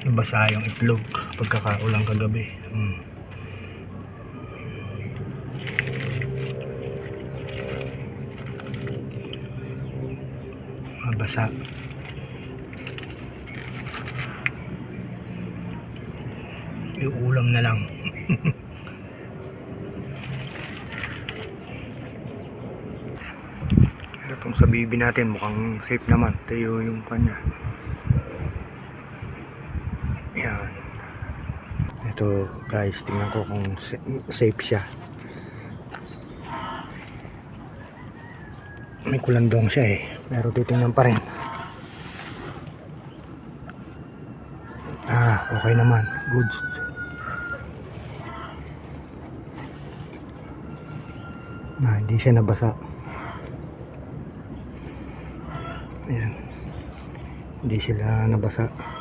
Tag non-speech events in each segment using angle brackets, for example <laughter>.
Nabasa yung itlog pagkakaulang kagabi. Hmm. Mabasa. Yung ulam na lang. <laughs> Itong sa bibi natin mukhang safe naman. Tayo yung kanya. Yan. Ito guys, tingnan ko kung sa- safe siya. May kulandong siya eh. Pero titingnan pa rin. Ah, okay naman. Goods. Ah, hindi siya nabasa. Ayan. Hindi sila nabasa.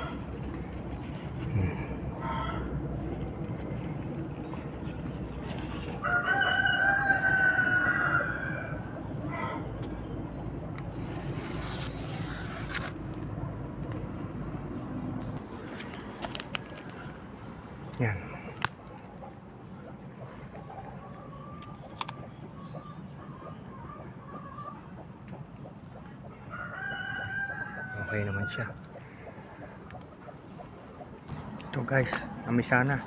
Okay naman siya. Ito guys, namisa na.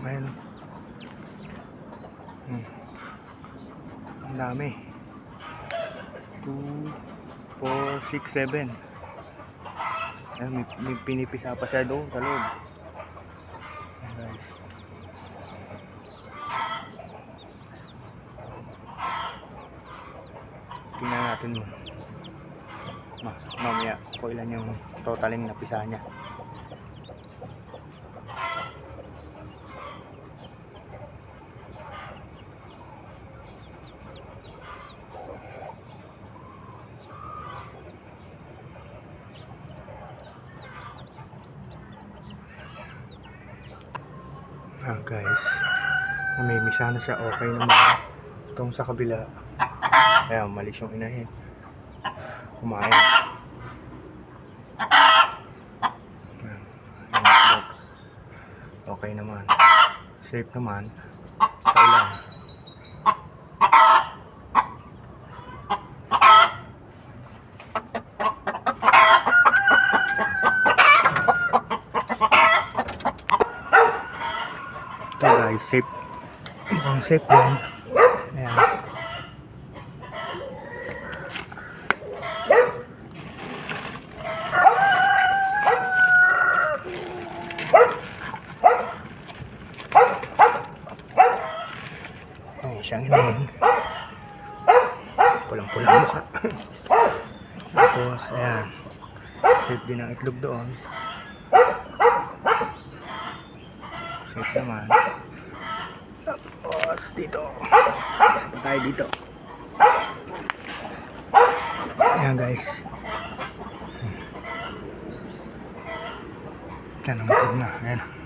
Ayan. Hmm. Ang dami. 2, 4, 6, 7. Ayan, may, may pinipisa pa siya doon sa loob. Guys. Tingnan natin mo. Ma mamaya kung ilan yung totaling napisa niya. Ah guys, namimisa na siya, okay naman. Itong sa kabila, ayan, malis yung inahin. Kumain. Okay naman. Safe naman. Sa ulan. Ito guys, safe. Mukhang safe din. Ayan. Ayan, siyang inahin. Pulang-pulang mukha. Tapos, ayan. Safe din ang itlog doon. Safe naman. Tapos, dito. Isa pa tayo dito. Ayan guys. Ayan, ang itlog na. Ayan.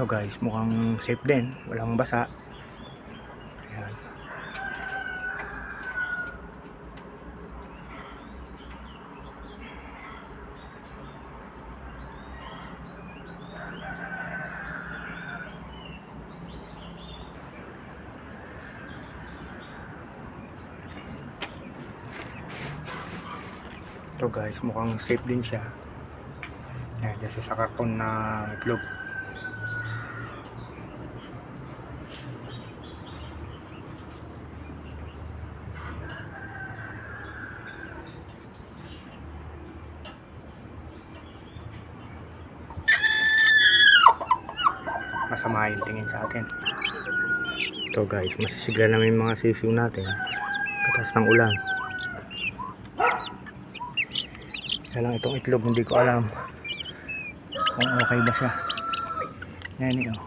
Ito guys, mukhang safe din. Walang basa. Ayan. Ito guys, mukhang safe din siya. Ayan, kasi sa karton na itlog. Masama yung tingin sa atin. Ito guys, masisigla namin yung mga sisiw natin. Katas ng ulan. Kaya lang itong itlog, hindi ko alam kung okay ba siya. Yan yun.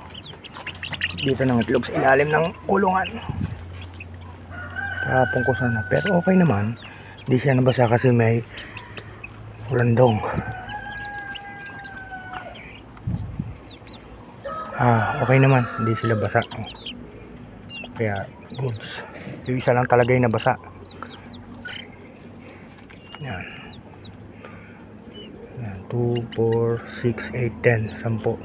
dito ng itlog sa ilalim ng kulungan. Tapong ko sana. Pero okay naman. Hindi siya nabasa kasi may ulandong. Ah, okay naman. Hindi sila basa. Kaya, goods. Yung isa lang talaga yung nabasa. Yan. Yan. 2, 4, 6, 8, 10. 10.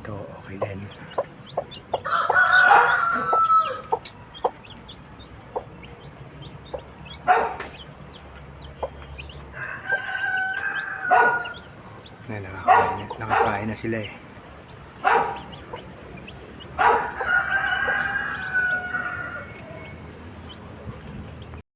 Ito, okay din. Ngayon, nakakain, nakakain na sila eh.